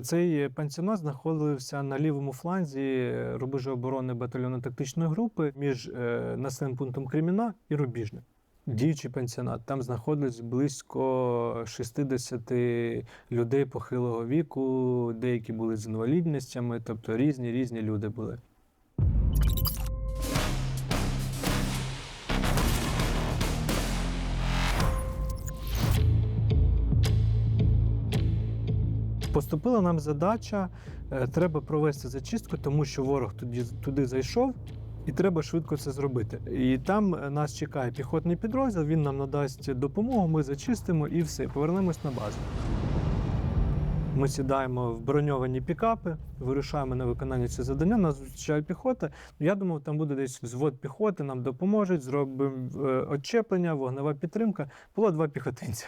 Цей пансіонат знаходився на лівому фланзі рубежу оборони батальйону тактичної групи між е, населеним пунктом Креміна і Рубіжне. Діючий пансіонат. Там знаходилось близько 60 людей похилого віку, деякі були з інвалідностями, тобто різні різні люди були. Поступила нам задача, е, треба провести зачистку, тому що ворог туди, туди зайшов, і треба швидко це зробити. І там е, нас чекає піхотний підрозділ, він нам надасть допомогу, ми зачистимо і все, повернемось на базу. Ми сідаємо в броньовані пікапи, вирушаємо на виконання цього завдання. Нас зустрічає піхота. Я думав, там буде десь взвод піхоти, нам допоможуть, зробимо е, очеплення, вогнева підтримка. Було два піхотинця.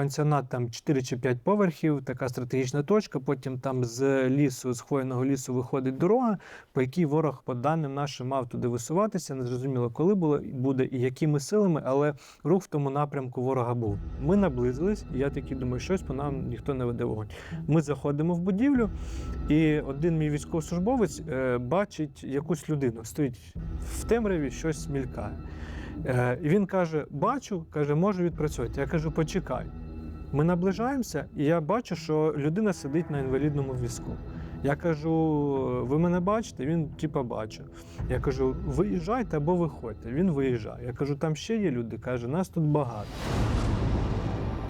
Пансіонат там 4 чи 5 поверхів, така стратегічна точка. Потім там з лісу, з хвойного лісу виходить дорога, по якій ворог, по даним нашим, мав туди висуватися. Не зрозуміло, коли було буде і якими силами, але рух в тому напрямку ворога був. Ми наблизились, і я такий думаю, щось по нам ніхто не веде вогонь. Ми заходимо в будівлю, і один мій військовослужбовець е, бачить якусь людину, стоїть в темряві, щось мількає. Е, І він каже: Бачу, каже, можу відпрацювати. Я кажу, почекай. Ми наближаємося, і я бачу, що людина сидить на інвалідному візку. Я кажу, ви мене бачите? Він типа бачу. Я кажу, виїжджайте або виходьте. Він виїжджає. Я кажу, там ще є люди. Каже, нас тут багато.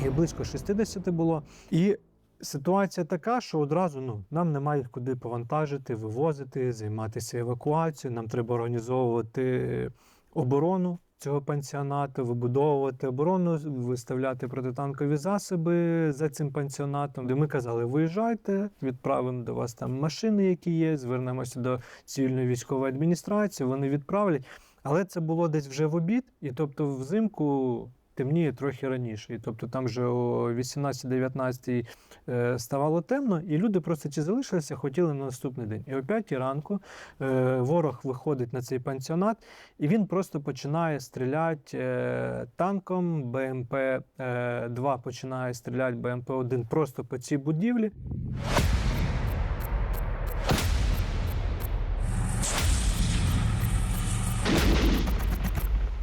Їх близько 60 було. І ситуація така, що одразу ну, нам немає куди повантажити, вивозити, займатися евакуацією. Нам треба організовувати оборону цього пансіонату, вибудовувати оборону, виставляти протитанкові засоби за цим пансіонатом. Де ми казали, виїжджайте, відправимо до вас там машини, які є, звернемося до цивільної військової адміністрації, вони відправлять. Але це було десь вже в обід, і тобто взимку. Темніє трохи раніше, і тобто там вже о 18-19 е, ставало темно, і люди просто чи залишилися, хотіли на наступний день. І о 5 ранку е, ворог виходить на цей пансіонат, і він просто починає стріляти е, танком. БМП 2 починає стріляти БМП 1 просто по цій будівлі.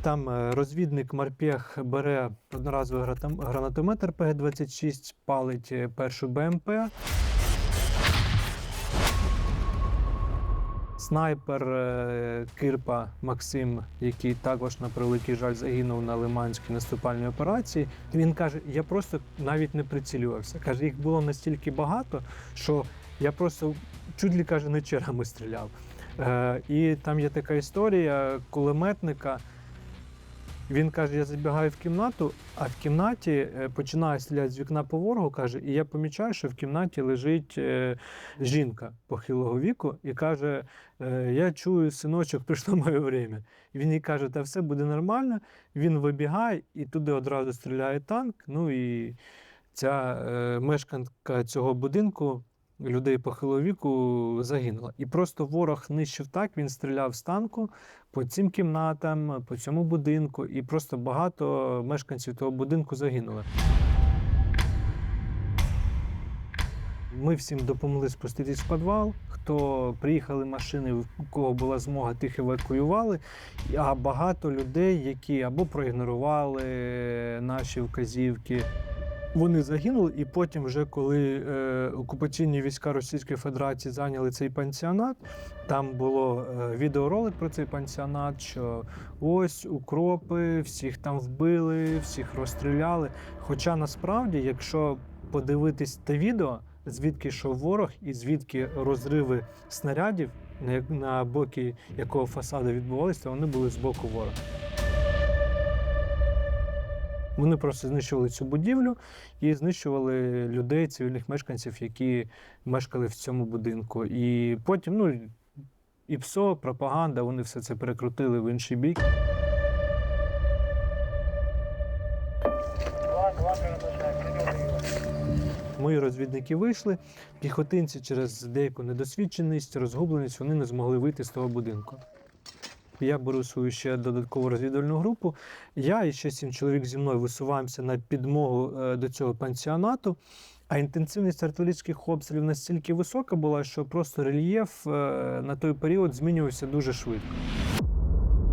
Там е, розвідник Марпєх бере одноразовий гранатомет РПГ-26, палить е, першу БМП. Снайпер е, Кирпа Максим, який також на превеликий жаль загинув на Лиманській наступальній операції. Він каже: я просто навіть не прицілювався. Каже, їх було настільки багато, що я просто чуть ли каже, не чергами стріляв. Е, і там є така історія кулеметника. Він каже: я забігаю в кімнату, а в кімнаті е, починає стріляти з вікна по ворогу, каже, і я помічаю, що в кімнаті лежить е, жінка похилого віку і каже: е, Я чую, синочок, прийшло моє время. І він їй каже, та все буде нормально. Він вибігає і туди одразу стріляє танк. Ну і ця мешканка цього будинку. Людей похилого віку загинула. І просто ворог нищив так, він стріляв з танку по цим кімнатам, по цьому будинку, і просто багато мешканців того будинку загинули. Ми всім допомогли спуститись в підвал. Хто приїхали машини, в кого була змога, тих евакуювали. А багато людей, які або проігнорували наші вказівки, вони загинули, і потім, вже коли е, окупаційні війська Російської Федерації зайняли цей пансіонат, там було е, відеоролик про цей пансіонат, що ось укропи, всіх там вбили, всіх розстріляли. Хоча насправді, якщо подивитись те відео, звідки йшов ворог і звідки розриви снарядів, на, боки якого фасаду відбувалися, вони були з боку ворога. Вони просто знищували цю будівлю і знищували людей, цивільних мешканців, які мешкали в цьому будинку. І потім, ну і ПСО, пропаганда, вони все це перекрутили в інший бік. Мої розвідники вийшли, піхотинці через деяку недосвідченість, розгубленість, вони не змогли вийти з того будинку. Я беру свою ще додаткову розвідувальну групу. Я і ще сім чоловік зі мною висуваємося на підмогу е, до цього пансіонату. А інтенсивність артилерійських обстрілів настільки висока була, що просто рельєф е, на той період змінювався дуже швидко.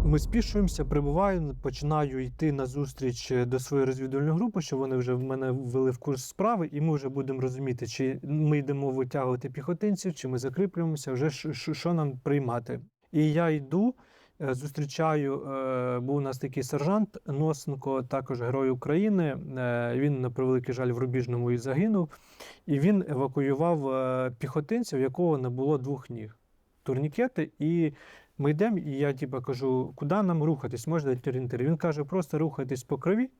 Ми спішуємося, прибуваю, починаю йти на зустріч до своєї розвідувальної групи, що вони вже в мене ввели в курс справи, і ми вже будемо розуміти, чи ми йдемо витягувати піхотинців, чи ми закріплюємося, вже що, нам приймати. І я йду, е, зустрічаю, е, був у нас такий сержант Носенко, також герой України. Е, Він, на превеликий жаль, в Рубіжному і загинув. І він евакуював е, піхотинця, в якого не було двох ніг. Турнікети, і ми йдемо, і я типу, кажу, куди нам рухатись? Можна орієнтир? Він каже, просто рухайтесь по крові.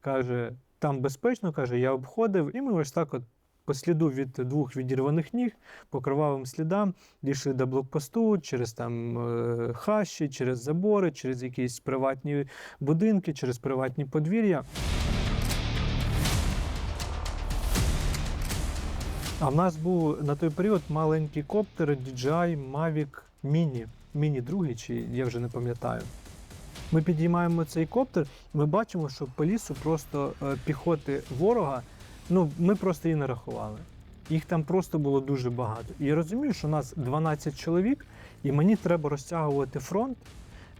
Каже, там безпечно, каже, я обходив, і ми ось так от по сліду від двох відірваних ніг, по кровавим слідам, дійшли до блокпосту через там е, хащі, через забори, через якісь приватні будинки, через приватні подвір'я. А в нас був на той період маленький коптер DJI Mavic Mini. Mini другий, чи я вже не пам'ятаю. Ми підіймаємо цей коптер, і ми бачимо, що по лісу просто е, піхоти ворога, ну ми просто її не рахували. Їх там просто було дуже багато. І я розумію, що нас 12 чоловік, і мені треба розтягувати фронт.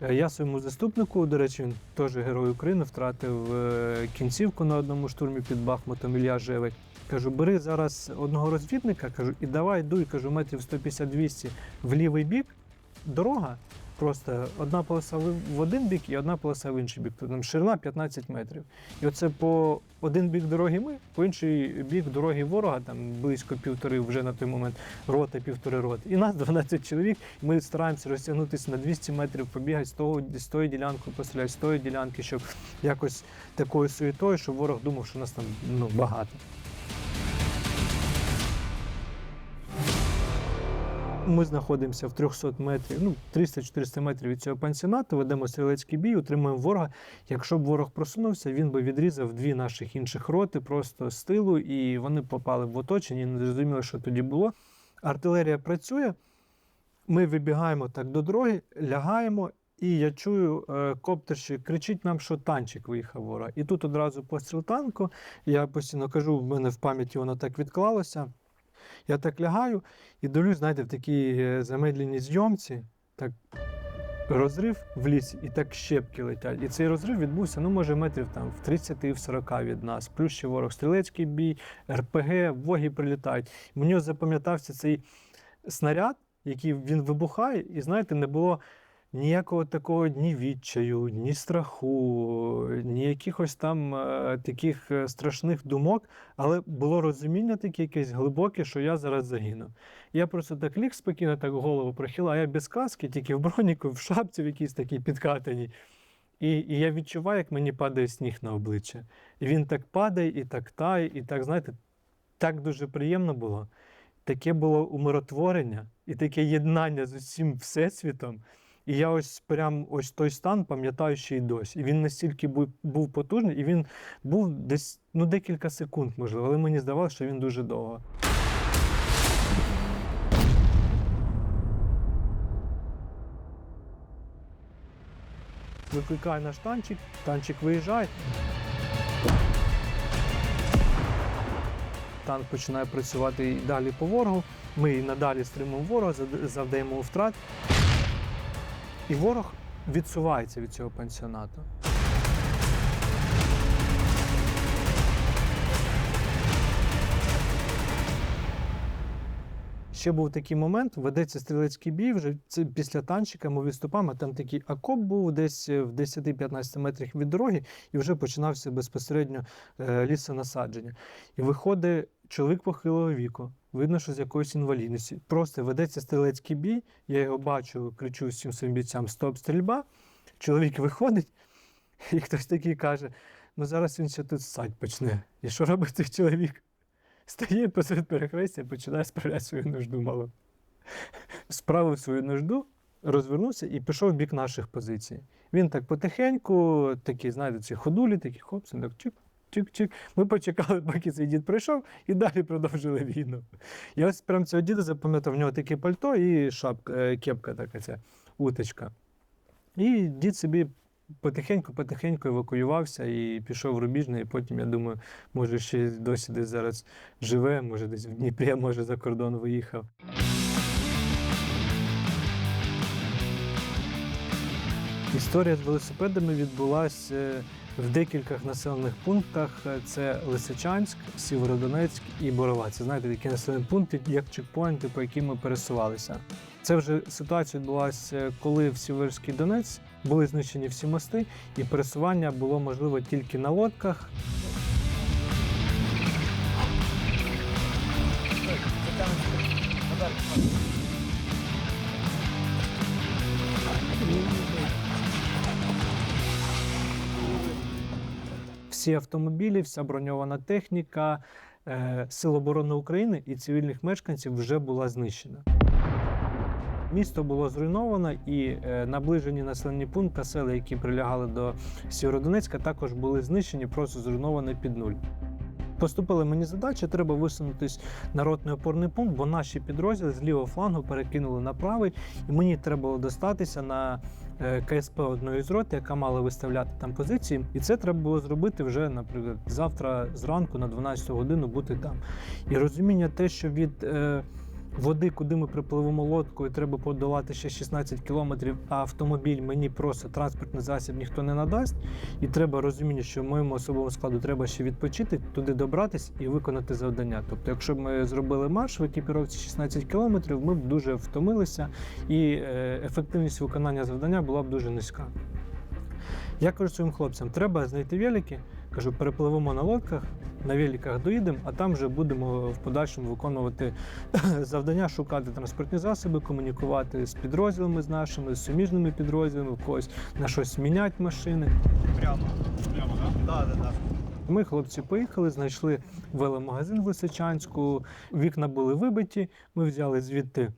Е, Я своєму заступнику, до речі, він теж герой України, втратив е, кінцівку на одному штурмі під Бахмутом Ілля Живик. Кажу, бери зараз одного розвідника, кажу, і давай дуй, кажу, метрів 150-200 в лівий бік. Дорога просто одна полоса в один бік і одна полоса в інший бік. Там ширина 15 метрів. І оце по один бік дороги ми, по інший бік дороги ворога, там близько півтори вже на той момент рота, півтори роти. І нас 12 чоловік. І ми стараємося розтягнутися на 200 метрів, побігати з того з тої ділянки, постріляти з тої ділянки, щоб якось такою суєтою, щоб ворог думав, що нас там ну, багато. Ми знаходимося в 300 метрів, ну 300-400 метрів від цього пансіонату, ведемо стрілецький бій, утримуємо ворога. Якщо б ворог просунувся, він би відрізав дві наших інших роти просто з тилу, і вони попали в оточення, і не зрозуміли, що тоді було. Артилерія працює. Ми вибігаємо так до дороги, лягаємо, і я чую, е, коптер ще кричить нам, що танчик виїхав ворога. І тут одразу постріл танку. Я постійно кажу, в мене в пам'яті воно так відклалося. Я так лягаю і дивлюсь, знаєте, в такій е, замедленій зйомці, так розрив в лісі, і так щепки летять. І цей розрив відбувся, ну, може, метрів там в 30 в 40 від нас. Плюс ще ворог стрілецький бій, РПГ, воги прилітають. Мені запам'ятався цей снаряд, який він вибухає, і знаєте, не було ніякого такого ні відчаю, ні страху, ні якихось там е, таких е, страшних думок, але було розуміння таке якесь глибоке, що я зараз загину. Я просто так ліг спокійно, так голову прохила, а я без каски, тільки в броніку, в шапці в якійсь такій підкатаній. І, і я відчуваю, як мені падає сніг на обличчя. І він так падає, і так тає, і так, знаєте, так дуже приємно було. Таке було умиротворення і таке єднання з усім всесвітом. І я ось прям ось той стан пам'ятаю ще й досі. І він настільки був, був потужний, і він був десь ну, декілька секунд, можливо, але мені здавалося, що він дуже довго. Викликає наш танчик, танчик виїжджає. Танк починає працювати і далі по ворогу. Ми і надалі стримуємо ворога, завдаємо втрат. І ворог відсувається від цього пансіонату. Ще був такий момент, ведеться стрілецький бій, вже це після танчика ми відступаємо, там такий окоп був десь в 10-15 метрах від дороги, і вже починався безпосередньо е, лісонасадження. І виходить чоловік похилого віку, видно, що з якоюсь інвалідністю. Просто ведеться стрілецький бій, я його бачу, кричу всім своїм бійцям стоп, стрільба. Чоловік виходить, і хтось такий каже: ну зараз він ще тут ссать почне. І що робить цей чоловік? Стає посеред перехрестя, і починає справляти свою нужду мало. Справив свою нужду, розвернувся і пішов в бік наших позицій. Він так потихеньку, такі, знаєте, ці ходулі, такі хопси, так чіп, чик-чик-чик. Ми почекали, поки цей дід прийшов, і далі продовжили війну. Я ось прям цього діда запам'ятав, в нього таке пальто і шапка, е, кепка така ця уточка. І дід собі потихеньку-потихеньку евакуювався і пішов в Рубіжне, і потім, я думаю, може, ще досі десь зараз живе, може десь в Дніпрі, може за кордон виїхав. Історія з велосипедами відбулася в декількох населених пунктах. Це Лисичанськ, Сєвєродонецьк і Борова. Знаєте, такі населені пункти, як чекпоінти, по яким ми пересувалися. Це вже ситуація відбулася, коли в Сіверський Донець були знищені всі мости, і пересування було можливо тільки на лодках. Всі автомобілі, вся броньована техніка е, Сил оборони України і цивільних мешканців вже була знищена. Місто було зруйновано, і е, наближені населені пункти, села, які прилягали до Сєвєродонецька, також були знищені, просто зруйновані під нуль. Поступила мені задача, треба висунутись на ротний опорний пункт, бо наші підрозділи з лівого флангу перекинули на правий, і мені треба було достатися на КСП одної з рот, яка мала виставляти там позиції. І це треба було зробити вже, наприклад, завтра зранку на 12 годину бути там. І розуміння те, що від е, води, куди ми припливемо лодкою, треба подолати ще 16 кілометрів, а автомобіль мені просто транспортний засіб ніхто не надасть. І треба розуміння, що моєму особовому складу треба ще відпочити, туди добратись і виконати завдання. Тобто, якщо б ми зробили марш в екіпіровці 16 кілометрів, ми б дуже втомилися, і е, ефективність виконання завдання була б дуже низька. Я кажу своїм хлопцям, треба знайти велики, кажу, перепливемо на лодках, на великах доїдемо, а там вже будемо в подальшому виконувати завдання, шукати транспортні засоби, комунікувати з підрозділами з нашими, з суміжними підрозділами, в когось на щось міняти машини. Прямо. Прямо, так? Так, так, так. Ми, хлопці, поїхали, знайшли веломагазин в Лисичанську, вікна були вибиті. Ми взяли звідти,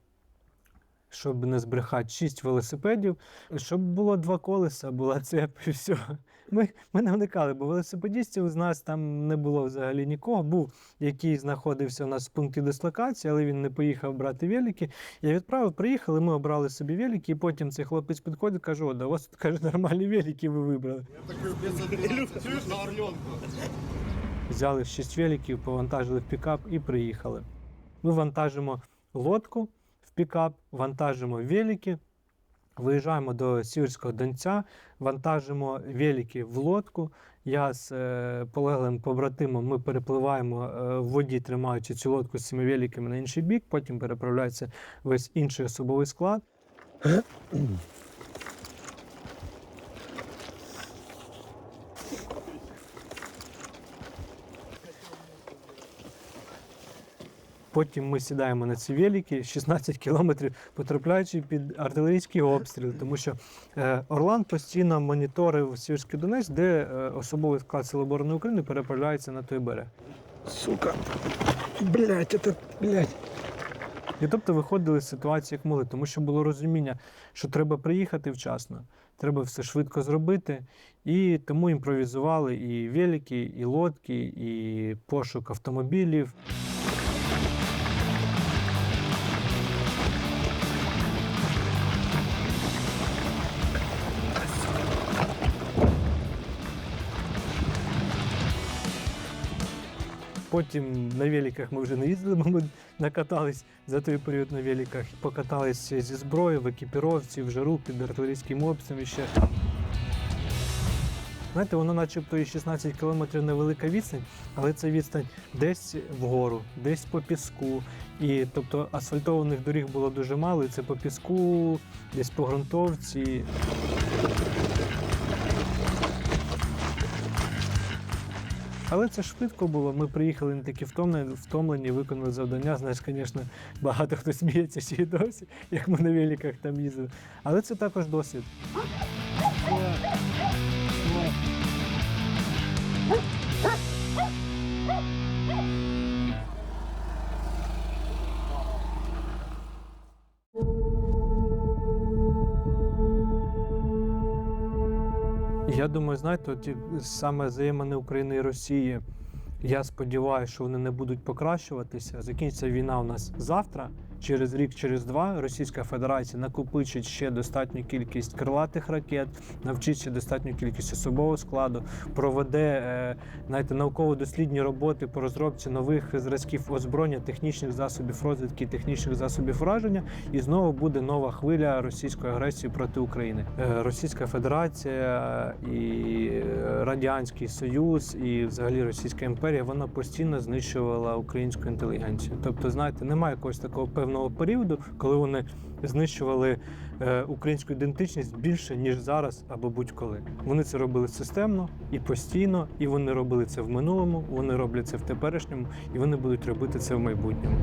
щоб не збрехати, шість велосипедів, щоб було два колеса, була цеп і все. Ми, ми не вникали, бо велосипедістів з нас там не було взагалі нікого. Був, який знаходився у нас в пункті дислокації, але він не поїхав брати велики. Я відправив, приїхали, ми обрали собі велики, і потім цей хлопець підходить, каже: о, да у вас тут каже, нормальні велики ви вибрали. Я Чуєш на Орленку? Взяли шість великів, повантажили в пікап і приїхали. Ми вантажимо лодку пікап, вантажимо велики, виїжджаємо до Сіверського Донця, вантажимо велики в лодку. Я з е, полеглим побратимом ми перепливаємо е, в воді, тримаючи цю лодку з цими великами на інший бік, потім переправляється весь інший особовий склад. Потім ми сідаємо на ці велики, 16 кілометрів потрапляючи під артилерійський обстріл, тому що е, Орлан постійно моніторив Сіверський Донець, де е, особовий склад Сил оборони України переправляється на той берег. Сука, блять, это, блять. І тобто виходили з ситуації, як могли, тому що було розуміння, що треба приїхати вчасно, треба все швидко зробити. І тому імпровізували і велики, і лодки, і пошук автомобілів. Потім на великах ми вже не їздили, бо ми накатались за той період на великах. Покатались зі зброєю, в екіпіровці, в жару під артилерійським обстрілом ще. Знаєте, воно начебто і 16 кілометрів невелика відстань, але це відстань десь вгору, десь по піску. І тобто асфальтованих доріг було дуже мало, і це по піску, десь по ґрунтовці. Але це швидко було. Ми приїхали не такі втомлені, втомлені, виконали завдання. Знаєш, звісно, багато хто сміється ще й досі, як ми на великах там їздили. Але це також досвід. Я думаю, знаєте, от саме взаємини України і Росії. Я сподіваюся, що вони не будуть покращуватися. Закінчиться війна у нас завтра. Через рік, через два Російська Федерація накопичить ще достатню кількість крилатих ракет, навчиться достатню кількість особового складу, проведе е, знаєте, науково-дослідні роботи по розробці нових зразків озброєння, технічних засобів розвідки, технічних засобів враження, і знову буде нова хвиля російської агресії проти України. Е, Російська Федерація і е, Радянський Союз, і взагалі Російська імперія вона постійно знищувала українську інтелігенцію. Тобто, знаєте, немає якогось такого певного періоду, коли вони знищували е, українську ідентичність більше ніж зараз або будь-коли. Вони це робили системно і постійно, і вони робили це в минулому. Вони роблять це в теперішньому, і вони будуть робити це в майбутньому.